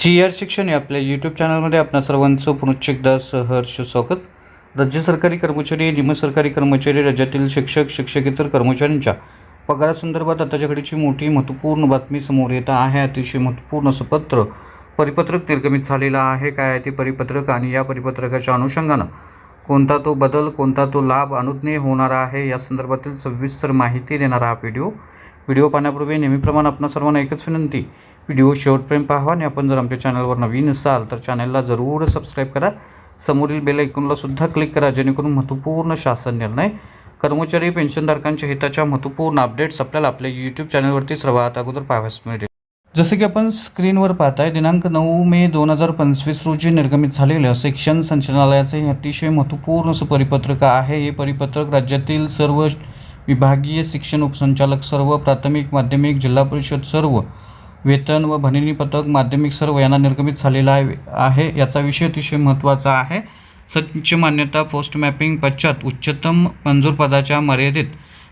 जी R शिक्षण या आपल्या यूट्यूब चॅनलमध्ये आपणा सर्वांचं पुनश्च एकदा सहर्ष स्वागत. राज्य सरकारी कर्मचारी निमसरकारी कर्मचारी राज्यातील शिक्षक शिक्षकेतर कर्मचाऱ्यांच्या पगारासंदर्भात आताच्या घडीची मोठी महत्त्वपूर्ण बातमी समोर येत आहे. अतिशय महत्त्वपूर्ण असं पत्र परिपत्रक निर्गमित झालेलं आहे. काय आहे ते परिपत्रक आणि या परिपत्रकाच्या अनुषंगानं कोणता तो बदल कोणता तो लाभ अनुज्ञेय होणार आहे या संदर्भातील सविस्तर माहिती देणारा हा व्हिडिओ. व्हिडिओ पाहण्यापूर्वी नेहमीप्रमाणे आपणा सर्वांना एकच विनंती व्हिडिओ शेवटपर्यंत पाहा आणि आपण जर आमच्या चॅनलवर नवीन असाल तर चॅनलला जरूर सबस्क्राईब करा. समोरील बेल ऐकूनला सुद्धा क्लिक करा जेणेकरून महत्त्वपूर्ण शासन निर्णय कर्मचारी पेन्शनधारकांच्या हिताच्या महत्त्वपूर्ण अपडेट्स आपल्याला आपल्या यूट्यूब चॅनलवरती सर्वात अगोदर पाहाव्यास मिळेल जसे की आपण स्क्रीनवर पाहताय दिनांक नऊ मे दोन हजार पंचवीस रोजी निर्गमित झालेलं शिक्षण संचालनालयाचं हे अतिशय महत्त्वपूर्ण असं परिपत्रक आहे. हे परिपत्रक राज्यातील सर्व विभागीय शिक्षण उपसंचालक सर्व प्राथमिक माध्यमिक जिल्हा परिषद सर्व वेतन व भनिनी पथक माध्यमिक सर्व यांना निर्गमित झालेला आहे आहे याचा विषय अतिशय महत्त्वाचा आहे. संच मान्यता पोस्ट मॅपिंग पश्चात उच्चतम मंजूर पदाच्या मर्यादित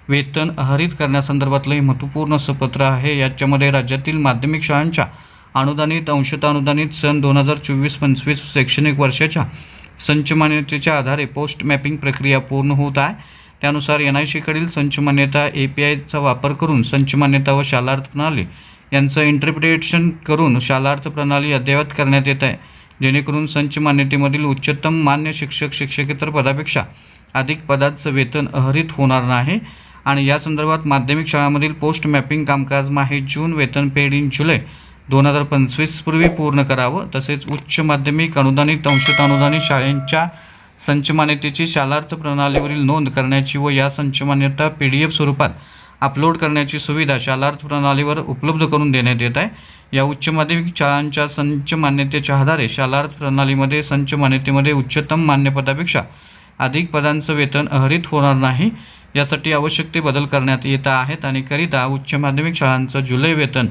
वेतन अहरित करण्यासंदर्भातलं हे महत्त्वपूर्ण असं पत्र आहे. याच्यामध्ये राज्यातील माध्यमिक शाळांच्या अनुदानित अंशता अनुदानित सन दोन हजार चोवीस पंचवीस शैक्षणिक वर्षाच्या संच मान्यतेच्या आधारे पोस्ट मॅपिंग प्रक्रिया पूर्ण होत आहे. त्यानुसार एन आय सीकडील संच मान्यता ए पी आयचा वापर करून संच मान्यता व शालार्थ प्रणाली यांचं इंटरप्रिटेशन करून शालार्थ प्रणाली अद्ययावत करण्यात येत आहे. जेणेकरून संच मान्यतेमधील उच्चतम मान्य शिक्षक शिक्षकेतर पदापेक्षा अधिक पदाचं वेतन अहरित होणार नाही. आणि या संदर्भात माध्यमिक शाळांमधील पोस्ट मॅपिंग कामकाज माहे जून वेतन पेड इन जुलै दोन हजार पंचवीसपूर्वी पूर्ण करावं. तसेच उच्च माध्यमिक अनुदानित अंशत अनुदानित शाळेंच्या संचमान्यतेची शालार्थ प्रणालीवरील नोंद करण्याची व या संचमान्यता पी डी एफ स्वरूपात अपलोड करण्याची सुविधा शालार्थ प्रणालीवर उपलब्ध करून देण्यात येत आहे. या उच्च माध्यमिक शाळांच्या संच मान्यतेच्या आधारे शालार्थ प्रणालीमध्ये संच मान्यतेमध्ये उच्चतम मान्यपदापेक्षा अधिक पदांचं वेतन अहरित होणार नाही. यासाठी आवश्यक ते बदल करण्यात येत आहेत आणि करिता उच्च माध्यमिक शाळांचं जुलै वेतन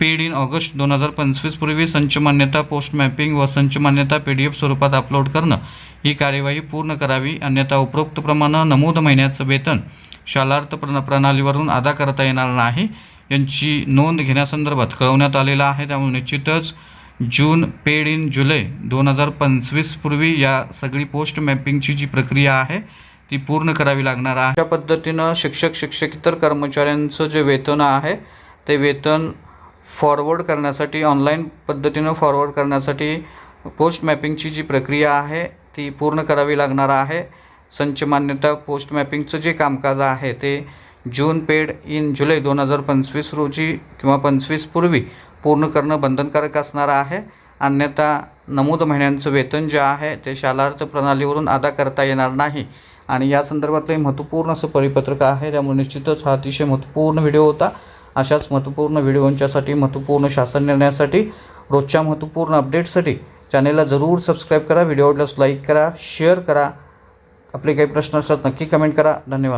पेड इन ऑगस्ट दोन हजार पंचवीसपूर्वी संच मान्यता पोस्ट मॅपिंग व संच मान्यता पी डी एफ स्वरूपात अपलोड करणं ही कार्यवाही पूर्ण करावी अन्यथा उपरोक्त प्रमाणे नमूद महिन्याचं वेतन शालार्थ प्रण प्रणालीवरून अदा करता येणार नाही. यांची नोंद घेण्यासंदर्भात कळवण्यात आलेला आहे. त्यामुळे निश्चितच जून पेड इन जुलै दोन हजार पंचवीसपूर्वी या सगळी पोस्ट मॅपिंगची जी प्रक्रिया आहे ती पूर्ण करावी लागणार आहे. अशा पद्धतीनं शिक्षक शिक्षकेतर कर्मचाऱ्यांचं जे वेतन आहे ते वेतन फॉरवर्ड करण्यासाठी ऑनलाईन पद्धतीनं फॉरवर्ड करण्यासाठी पोस्ट मॅपिंगची जी प्रक्रिया आहे ती पूर्ण करावी लागणार आहे. संच मान्यता पोस्ट मॅपिंगचं जे कामकाज आहे ते जून पेड इन जुलै दोन हजार पंचवीस रोजी किंवा पंचवीस पूर्वी पूर्ण करणं बंधनकारक असणार आहे. अन्यथा नमूद महिन्यांचं वेतन जे आहे ते शालार्थ प्रणालीवरून अदा करता येणार नाही. आणि या संदर्भातलं महत्त्वपूर्ण असं परिपत्रक आहे. त्यामुळे निश्चितच हा अतिशय महत्त्वपूर्ण व्हिडिओ होता. अशाच महत्त्वपूर्ण व्हिडिओंच्यासाठी महत्त्वपूर्ण शासन निर्णयासाठी रोजच्या महत्त्वपूर्ण अपडेटसाठी चॅनेलला जरूर सबस्क्राईब करा व्हिडिओ आवडल्यास लाईक करा शेअर करा. आपले काही प्रश्न असतात नक्की कमेंट करा. धन्यवाद.